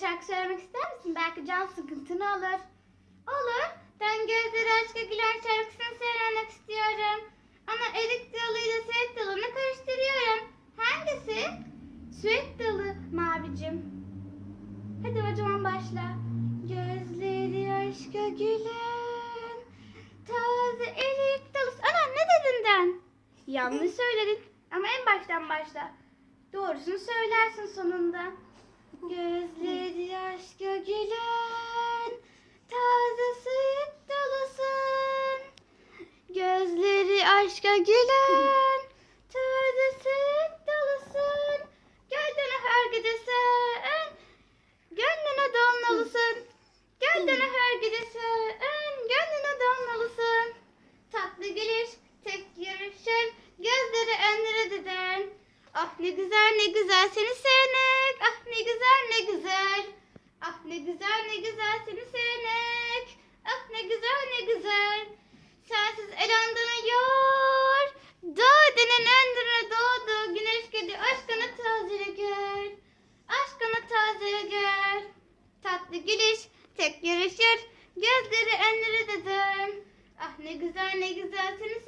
şarkı söylemek ister misin? Belki can sıkıntını alır. Olur. Ben gözleri aşka gülen şarkısını söylemek istiyorum. Ama erik dalıyla süet dalını karıştırıyorum. Hangisi? Süet dalı mavicim. Hadi o zaman başla. Gözleri aşka gülen taze erik dalı. Ana ne dedin den? Yanlış söyledin. Ama en baştan başla. Doğrusunu söylersin sonunda. Gözleri aşka gülen taze süt dalısın. Gözleri aşka gülen taze süt dalısın. Gönlüne her gece sen, gönlüne donmalısın. Gönlüne her gece sen, gönlüne donmalısın. Tatlı gelir, tek yarışır, gözleri önlere deden. Ah ne güzel ne güzel seni sevmek. Ah ne güzel ne güzel. Ah ne güzel ne güzel seni sevmek. Ah ne güzel ne güzel. Sensiz el. Dağ denen endine doğdu. Güneş gedi aşkını tazele gör. Aşkını tazele gör. Tatlı gülüş tek yarışır. Gözleri enlere deden. Ah ne güzel ne güzel seni